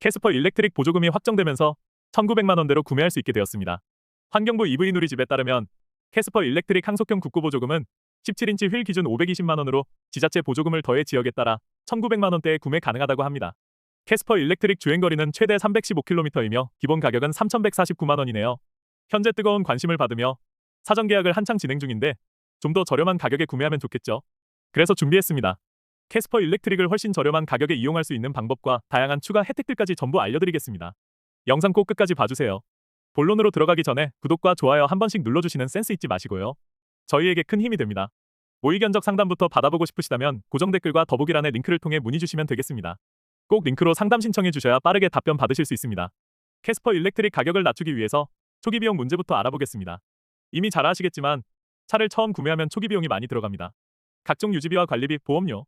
캐스퍼 일렉트릭 보조금이 확정되면서 1,900만 원대로 구매할 수 있게 되었습니다. 환경부 EV 누리집에 따르면 캐스퍼 일렉트릭 항속형 국고 보조금은 17인치 휠 기준 520만 원으로 지자체 보조금을 더해 지역에 따라 1,900만 원대에 구매 가능하다고 합니다. 캐스퍼 일렉트릭 주행 거리는 최대 315km이며 기본 가격은 3,149만 원이네요. 현재 뜨거운 관심을 받으며 사전 계약을 한창 진행 중인데 좀 더 저렴한 가격에 구매하면 좋겠죠. 그래서 준비했습니다. 캐스퍼 일렉트릭을 훨씬 저렴한 가격에 이용할 수 있는 방법과 다양한 추가 혜택들까지 전부 알려드리겠습니다. 영상 꼭 끝까지 봐주세요. 본론으로 들어가기 전에 구독과 좋아요 한 번씩 눌러주시는 센스 잊지 마시고요. 저희에게 큰 힘이 됩니다. 모의 견적 상담부터 받아보고 싶으시다면 고정 댓글과 더보기란의 링크를 통해 문의 주시면 되겠습니다. 꼭 링크로 상담 신청해 주셔야 빠르게 답변 받으실 수 있습니다. 캐스퍼 일렉트릭 가격을 낮추기 위해서 초기 비용 문제부터 알아보겠습니다. 이미 잘 아시겠지만 차를 처음 구매하면 초기 비용이 많이 들어갑니다. 각종 유지비와 관리비, 보험료,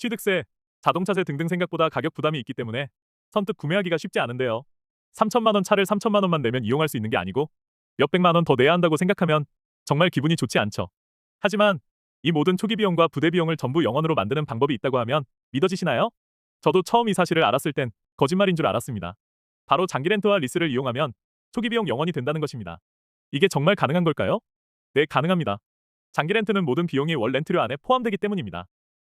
취득세, 자동차세 등등 생각보다 가격 부담이 있기 때문에 선뜻 구매하기가 쉽지 않은데요. 3천만 원 차를 3천만 원만 내면 이용할 수 있는 게 아니고 몇백만 원 더 내야 한다고 생각하면 정말 기분이 좋지 않죠. 하지만 이 모든 초기 비용과 부대 비용을 전부 영원으로 만드는 방법이 있다고 하면 믿어지시나요? 저도 처음 이 사실을 알았을 땐 거짓말인 줄 알았습니다. 바로 장기 렌트와 리스를 이용하면 초기 비용 영원이 된다는 것입니다. 이게 정말 가능한 걸까요? 네, 가능합니다. 장기 렌트는 모든 비용이 월 렌트료 안에 포함되기 때문입니다.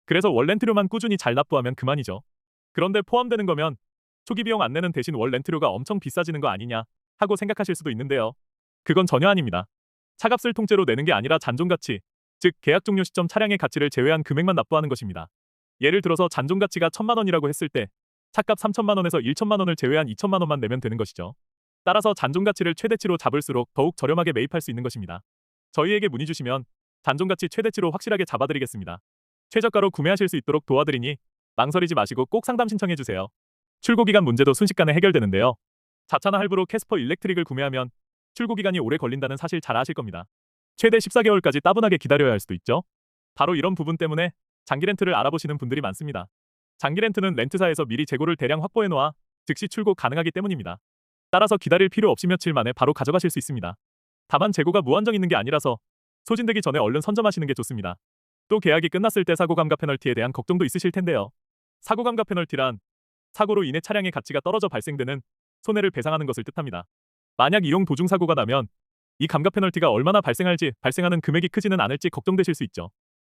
그래서 월 렌트료만 꾸준히 잘 납부하면 그만이죠. 그런데 포함되는 거면 초기 비용 안 내는 대신 월 렌트료가 엄청 비싸지는 거 아니냐 하고 생각하실 수도 있는데요. 그건 전혀 아닙니다. 차값을 통째로 내는 게 아니라 잔존가치, 즉 계약 종료 시점 차량의 가치를 제외한 금액만 납부하는 것입니다. 예를 들어서 잔존가치가 1천만 원이라고 했을 때 차값 3천만 원에서 1천만 원을 제외한 2천만 원만 내면 되는 것이죠. 따라서 잔존가치를 최대치로 잡을수록 더욱 저렴하게 매입할 수 있는 것입니다. 저희에게 문의 주시면 잔존가치 최대치로 확실하게 잡아드리겠습니다. 최저가로 구매하실 수 있도록 도와드리니 망설이지 마시고 꼭 상담 신청해 주세요. 출고 기간 문제도 순식간에 해결되는데요. 자차나 할부로 캐스퍼 일렉트릭을 구매하면 출고 기간이 오래 걸린다는 사실 잘 아실 겁니다. 최대 14개월까지 따분하게 기다려야 할 수도 있죠. 바로 이런 부분 때문에 장기 렌트를 알아보시는 분들이 많습니다. 장기 렌트는 렌트사에서 미리 재고를 대량 확보해 놓아 즉시 출고 가능하기 때문입니다. 따라서 기다릴 필요 없이 며칠 만에 바로 가져가실 수 있습니다. 다만 재고가 무한정 있는 게 아니라서 소진되기 전에 얼른 선점하시는 게 좋습니다. 또 계약이 끝났을 때 사고 감가 페널티에 대한 걱정도 있으실 텐데요. 사고 감가 페널티란 사고로 인해 차량의 가치가 떨어져 발생되는 손해를 배상하는 것을 뜻합니다. 만약 이용 도중 사고가 나면 이 감가 페널티가 얼마나 발생할지 발생하는 금액이 크지는 않을지 걱정되실 수 있죠.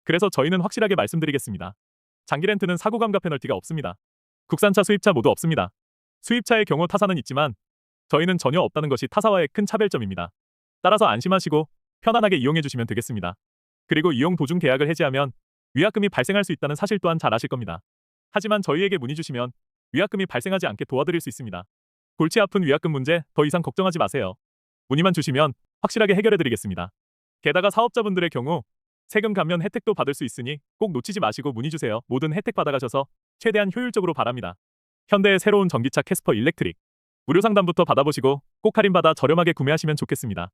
그래서 저희는 확실하게 말씀드리겠습니다. 장기 렌트는 사고 감가 페널티가 없습니다. 국산차 수입차 모두 없습니다. 수입차의 경우 타사는 있지만 저희는 전혀 없다는 것이 타사와의 큰 차별점입니다. 따라서 안심하시고 편안하게 이용해 주시면 되겠습니다. 그리고 이용 도중 계약을 해지하면 위약금이 발생할 수 있다는 사실 또한 잘 아실 겁니다. 하지만 저희에게 문의 주시면 위약금이 발생하지 않게 도와드릴 수 있습니다. 골치 아픈 위약금 문제 더 이상 걱정하지 마세요. 문의만 주시면 확실하게 해결해 드리겠습니다. 게다가 사업자분들의 경우 세금 감면 혜택도 받을 수 있으니 꼭 놓치지 마시고 문의 주세요. 모든 혜택 받아가셔서 최대한 효율적으로 바랍니다. 현대의 새로운 전기차 캐스퍼 일렉트릭 무료 상담부터 받아보시고 꼭 할인받아 저렴하게 구매하시면 좋겠습니다.